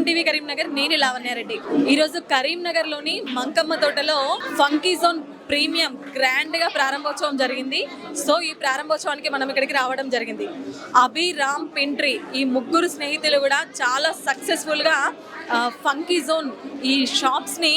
Suman TV Karimnagar నేను లావణ్యారెడ్డి ఈరోజు కరీంనగర్లోని మంకమ్మ తోటలో ఫంకీ జోన్ ప్రీమియం గ్రాండ్గా ప్రారంభోత్సవం జరిగింది. సో ఈ ప్రారంభోత్సవానికి మనం ఇక్కడికి రావడం జరిగింది. అభిరామ్ పింట్రీ ఈ ముగ్గురు స్నేహితులు కూడా చాలా సక్సెస్ఫుల్గా ఫంకీ జోన్ ఈ షాప్స్ని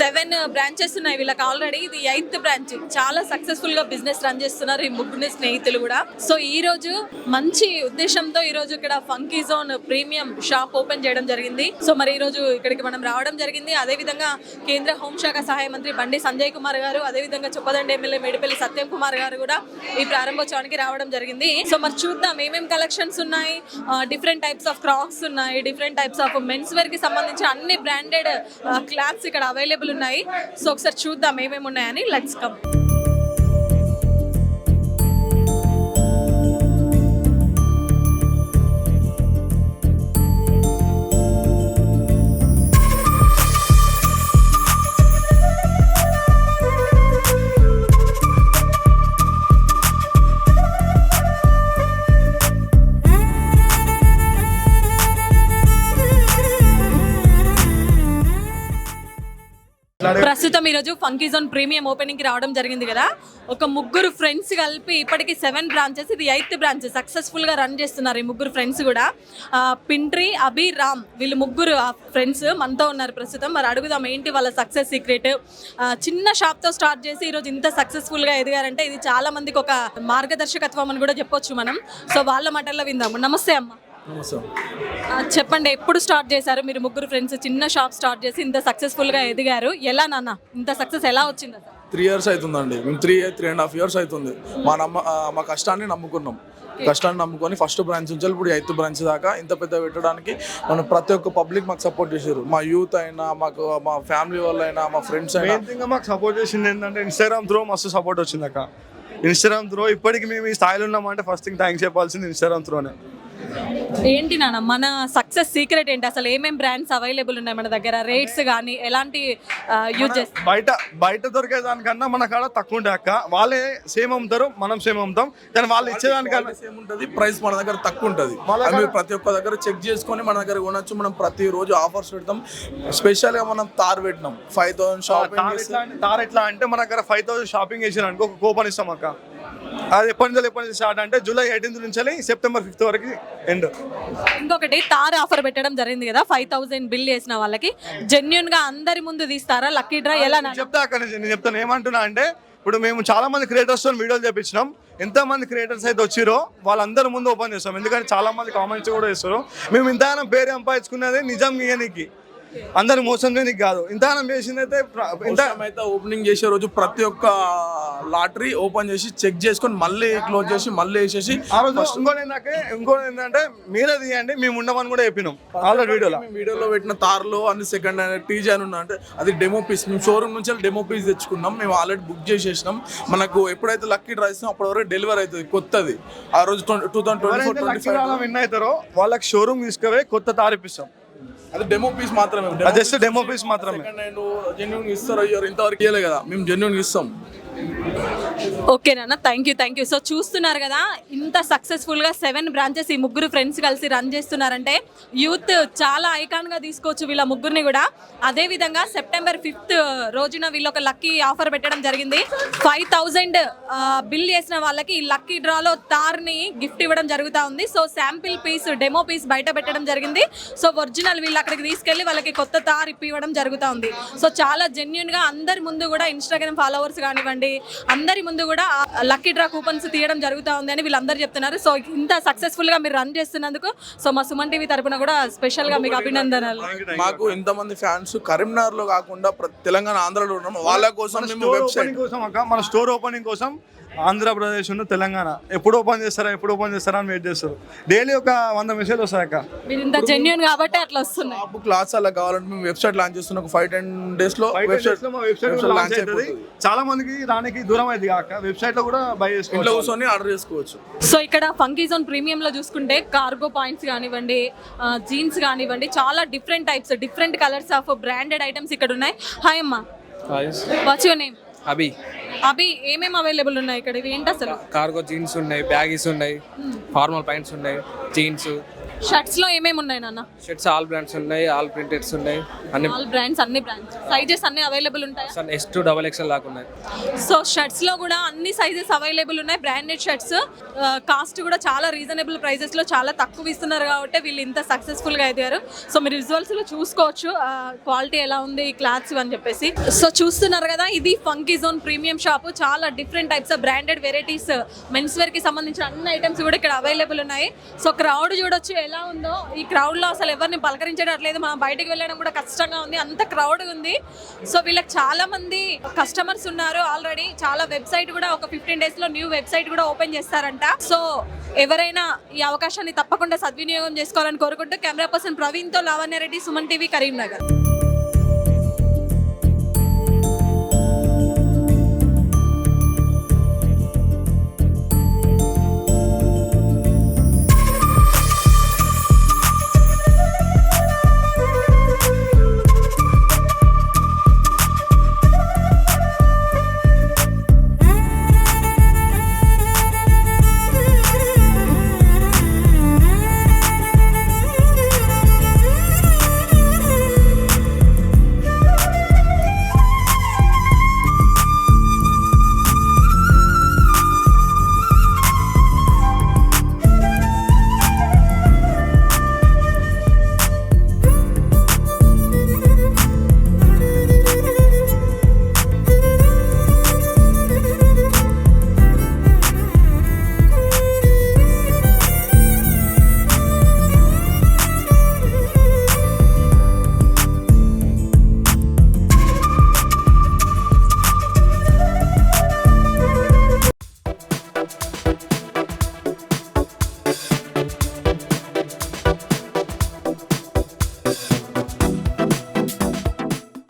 సెవెన్ బ్రాంచెస్ ఉన్నాయి వీళ్ళకి ఆల్రెడీ ఇది ఎయిత్ బ్రాంచ్. చాలా సక్సెస్ఫుల్గా బిజినెస్ రన్ చేస్తున్నారు ఈ ముగ్గురు స్నేహితులు కూడా. సో ఈ రోజు మంచి ఉద్దేశంతో ఈ రోజు ఇక్కడ Funky Zone premium shop open చేయడం జరిగింది. సో మరి ఈ రోజు ఇక్కడికి మనం రావడం జరిగింది. అదే విధంగా కేంద్ర హోంశాఖ సహాయ మంత్రి బండి సంజయ్ కుమార్ గారు అదే విధంగా చొప్పదండి ఎమ్మెల్యే మేడిపల్లి సత్యం కుమార్ గారు కూడా ఈ ప్రారంభోత్సవానికి రావడం జరిగింది. సో మరి చూద్దాం ఏమేమి కలెక్షన్స్ ఉన్నాయి. డిఫరెంట్ టైప్స్ ఆఫ్ క్రాక్స్ ఉన్నాయి డిఫరెంట్ టైప్స్ ఆఫ్ మెన్స్ వేర్కి సంబంధించిన అన్ని బ్రాండెడ్ క్లాత్స్ ఇక్కడ అవైలబుల్ అవైలబుల్ ఉన్నాయి. సో ఒకసారి చూద్దాం ఏమేమి ఉన్నాయని. లెట్స్ కమ్ ప్రస్తుతం ఈరోజు ఫంకీ జోన్ ప్రీమియం ఓపెనింగ్కి రావడం జరిగింది కదా. ఒక ముగ్గురు ఫ్రెండ్స్ కలిపి ఇప్పటికి సెవెన్ బ్రాంచెస్ ఇది ఎయిత్ బ్రాంచ్ సక్సెస్ఫుల్గా రన్ చేస్తున్నారు ఈ ముగ్గురు ఫ్రెండ్స్ కూడా. పింట్రీ అభి రామ్ వీళ్ళు ముగ్గురు ఫ్రెండ్స్ మనతో ఉన్నారు ప్రస్తుతం. మరి అడుగుదాం ఏంటి వాళ్ళ సక్సెస్ సీక్రెట్ చిన్న షాప్తో స్టార్ట్ చేసి ఈరోజు ఇంత సక్సెస్ఫుల్గా ఎదిగారంటే ఇది చాలా మందికి ఒక మార్గదర్శకత్వం అని కూడా చెప్పొచ్చు మనం. సో వాళ్ళ మాటల్లో విందాము నమస్తే అమ్మ. చెప్పండి ఎప్పుడు స్టార్ట్ చేశారు? మీరు ముగ్గురు ఫ్రెండ్స్ చిన్న షాప్ స్టార్ట్ చేసి ఇంత సక్సెస్ఫుల్గా ఎదిగారు. ఎలా నాన్న? ఇంత సక్సెస్ ఎలా వచ్చింది త్రీ ఇయర్స్ అవుతుందండి. మేము three three and half years అవుతుంది. మా నమ్మ మా కష్టాన్ని నమ్ముకున్నాం. కష్టాన్ని నమ్ముకొని ఫస్ట్ బ్రాంచ్ నుంచి ఇప్పుడు ఎయిత్ బ్రాంచ్ దాకా ఇంత పెద్ద పెట్టడానికి మనం ప్రతి ఒక్క పబ్లిక్ మాకు సపోర్ట్ చేశారు. మా యూత్ అయినా మాకు మా ఫ్యామిలీ వాళ్ళు అయినా మా ఫ్రెండ్స్ అయినా. మెయిన్ థింగ్ మాకు సపోర్ట్ చేసింది ఏంటంటే ఇన్స్టాగ్రామ్ త్రో మస్తు సపోర్ట్ వచ్చింది అక్క. ఇన్స్టాగ్రామ్ త్రో ఇప్పటికి మేము ఈ స్థాయిలో ఉన్నామంటే ఫస్ట్ థింగ్ థ్యాంక్స్ చెప్పాల్సింది ఇన్స్టాగ్రామ్ త్రోనే ఏంటి నాన్న మన సక్సెస్ సీక్రెట్ ఏంటి? అసలు ఏమేం బ్రాండ్స్ అవైలబుల్ ఉన్నాయి మన దగ్గర? రేట్స్ కానీ ఎలాంటి యూజ్ చేస్తారు బయట బయట దొరికే దానికన్నా మన కాడ తక్కువ ఉంటాయి అక్క. వాళ్ళే సేమ్ అమ్ముతారు మనం సేమ్ అమ్ముతాం. కానీ వాళ్ళు ఇచ్చేదానికన్నా సేమ్ ఉంటుంది ప్రైస్ మన దగ్గర తక్కువ ఉంటుంది. మీరు ప్రతి ఒక్క దగ్గర చెక్ చేసుకొని మన దగ్గర కొనొచ్చు. మనం ప్రతి రోజు ఆఫర్స్ పెడతాం. స్పెషల్గా మనం తార్ పెట్టినాం. ఫైవ్ థౌసండ్ తార్ షాపింగ్ తార్ ఎట్లా అంటే మన దగ్గర ఫైవ్ థౌసండ్ షాపింగ్ చేసిన అనుకో ఒక కూపన్ ఇస్తాం అక్క. అది ఎప్పటి నుంచి ఎప్పటి నుంచి స్టార్ట్ అంటే జూలై ఎయిటీన్త్ నుంచి సెప్టెంబర్ ఫిఫ్త్ వరకు ఎండ్ ఇంకొకటి తార్ ఆఫర్ పెట్టడం జరిగింది కదా ఫైవ్ థౌసండ్ బిల్ చేసిన వాళ్ళకి. జెన్యున్గా అందరి ముందు తీస్తారా? లక్కీ డ్రా ఎలా? చెప్తా అక్కడ నేను చెప్తాను. ఏమంటున్నా అంటే ఇప్పుడు మేము చాలా మంది క్రియేటర్స్తో వీడియోలు చేపించినాం ఎంత మంది క్రియేటర్స్ అయితే వచ్చిరో వాళ్ళందరి ముందు ఓపెన్ చేస్తాం. ఎందుకంటే చాలా మంది కామెంట్స్ కూడా ఇస్తారు. మేము ఇంతగానం పేరు సంపాదించుకున్నది నిజం ఇయనికి అందరు మోసం చేయనికి కాదు. ఇంతగానం చేసింది అయితే ఇంత అయితే ఓపెనింగ్ చేసే రోజు ప్రతి ఒక్క లాటరీ ఓపెన్ చేసి చెక్ చేసుకొని మళ్ళీ క్లోజ్ చేసి మళ్ళీ వేసేసి ఆ రోజు ఇంకోటి ఏంటంటే ఇంకోటి ఏంటంటే మీరే తీయండి మేము ఉండమని కూడా చెప్పినాం. ఆల్రెడీ వీడియోలో మేము వీడియోలో పెట్టిన తార్లో అన్ని సెకండ్ హ్యాండ్ టీజీ అని ఉన్నా అంటే అది డెమో పీస్ మేము షోరూమ్ నుంచి డెమో పీస్ తెచ్చుకున్నాం. మేము ఆల్రెడీ బుక్ చేసేసినాం. మనకు ఎప్పుడైతే లక్కీ డ్రా ఇస్తాం అప్పటి వరకు డెలివరీ అవుతుంది కొత్తది. ఆ రోజు two thousand twenty four win అవుతారో వాళ్ళకి షోరూమ్ తీసుకుపోయి కొత్త తారిపిస్తాం అది డెమో పీస్ మాత్రమే. just demo piece మాత్రమే. జెన్యున్ ఇస్తారు ఇంతవరకు ఇవ్వలే కదా. మేము జెన్యున్ ఇస్తాం. ఓకే నాన్న thank you thank you so చూస్తున్నారు కదా ఇంత సక్సెస్ఫుల్గా సెవెన్ బ్రాంచెస్ ఈ ముగ్గురు ఫ్రెండ్స్ కలిసి రన్ చేస్తున్నారంటే యూత్ చాలా ఐకాన్గా తీసుకోవచ్చు వీళ్ళ ముగ్గురిని కూడా. అదేవిధంగా సెప్టెంబర్ ఫిఫ్త్ రోజున వీళ్ళు ఒక లక్కీ ఆఫర్ పెట్టడం జరిగింది. ఫైవ్ థౌజండ్ బిల్ చేసిన వాళ్ళకి ఈ లక్కీ డ్రాలో తార్ని గిఫ్ట్ ఇవ్వడం జరుగుతూ ఉంది. So sample piece demo piece బయట పెట్టడం జరిగింది. సో ఒరిజినల్ వీళ్ళు అక్కడికి తీసుకెళ్ళి వాళ్ళకి కొత్త తార్ ఇప్పివ్వడం జరుగుతూ ఉంది. సో చాలా జెన్యున్గా అందరి ముందు కూడా ఇన్స్టాగ్రామ్ ఫాలోవర్స్ కానివ్వండి అందరి ముందు కూడా లక్కీ డ్రా కూపన్స్ తీయడం జరుగుతూ ఉంది అని వీళ్ళందరూ చెప్తున్నారు. సో ఇంత సక్సెస్ఫుల్గా మీరు రన్ చేస్తున్నందుకు సో మా సుమన్ టీవీ తరపున కూడా స్పెషల్గా మీకు అభినందనలు. మాకు ఇంతమంది ఫ్యాన్స్ కరీంనగర్లో కాకుండా తెలంగాణ ఆంధ్రలో ఉన్నాం. వాళ్ళ కోసం మన స్టోర్ ఓపెనింగ్ కోసం ఆంధ్రప్రదేశ్ ఉన్న తెలంగాణ. ఎప్పుడు ఓపెన్ చేస్తారా ఎప్పుడు ఓపెన్ చేస్తారా అని వెయిట్ చేస్తారు. డైలీ ఒక వంద మెసేజ్ వస్తాయి అక్క. మీరు ఇంత జెన్యున్ కాబట్టి అట్లా వస్తున్నాయి. క్లాస్ అలా కావాలంటే మేము వెబ్సైట్ లాంచ్ చేస్తున్నాం ఒక ఫైవ్ టెన్ డేస్లో వెబ్సైట్లో మా వెబ్సైట్ website లాంచ్ అవుతుంది. చాలా మందికి రానికి దూరం అయింది కాక వెబ్సైట్లో కూడా బై ఇంట్లో చేసుకోవచ్చు కూర్చొని ఆర్డర్ చేసుకోవచ్చు. సో ఇక్కడ ఫంకీ జోన్ ప్రీమియం లో చూసుకుంటే కార్గో పాయింట్స్ కానివ్వండి జీన్స్ కానివ్వండి చాలా different types different colours of branded items ఇక్కడ ఉన్నాయి. హాయ్ అమ్మా. వాట్స్ యువర్ నేమ్ అభి అవి ఏమేమి అవైలబుల్ ఉన్నాయి ఇక్కడ? ఇవి ఏంటి అసలు? కార్గో జీన్స్ ఉన్నాయి బ్యాగీస్ ఉన్నాయి ఫార్మల్ ప్యాంట్స్ ఉన్నాయి జీన్స్ షర్ట్స్లో ఏమేమి ఉన్నాయి నాన్న? షర్ట్స్ ఆల్ బ్రాండ్స్ ఉన్నాయి ఆల్ ప్రింటెడ్స్ ఉన్నాయి అన్ని ఆల్ బ్రాండ్స్ అన్ని బ్రాండ్స్. సైజెస్ అన్ని అవైలబుల్ ఉంటాయా? ఎస్ టూ డబల్ ఎక్స్ఎల్ దాకా ఉన్నాయి. సో షర్ట్స్లో కూడా అన్ని సైజెస్ అవైలబుల్ ఉన్నాయి. బ్రాండెడ్ షర్ట్స్ కాస్ట్ కూడా చాలా రీజనబుల్ ప్రైజెస్లో చాలా తక్కువ ఇస్తున్నారు కాబట్టి వీళ్ళు ఇంత సక్సెస్ఫుల్గా ఎదిగారు సో మీరు విజువల్స్లో చూసుకోవచ్చు క్వాలిటీ ఎలా ఉంది క్లాత్స్ అని చెప్పేసి. సో చూస్తున్నారు కదా ఇది ఫంకీ జోన్ ప్రీమియం షాప్ చాలా different types of branded varieties mens వేర్కి సంబంధించిన అన్ని ఐటమ్స్ కూడా ఇక్కడ అవైలబుల్ ఉన్నాయి. సో క్రౌడ్ చూడొచ్చు ఎలా ఉందో ఈ క్రౌడ్లో అసలు ఎవరిని పలకరించడట్లేదు మనం బయటకు వెళ్ళడం కూడా కష్టంగా ఉంది. అంత క్రౌడ్ ఉంది. సో వీళ్ళకి చాలా మంది కస్టమర్స్ ఉన్నారు ఆల్రెడీ చాలా వెబ్సైట్ కూడా ఒక ఫిఫ్టీన్ డేస్లో న్యూ వెబ్సైట్ కూడా ఓపెన్ చేస్తారంట. సో ఎవరైనా ఈ అవకాశాన్ని తప్పకుండా సద్వినియోగం చేసుకోవాలని కోరుకుంటూ కెమెరా పర్సన్ ప్రవీణ్తో లావణ్య రెడ్డి సుమన్ టీవీ కరీంనగర్.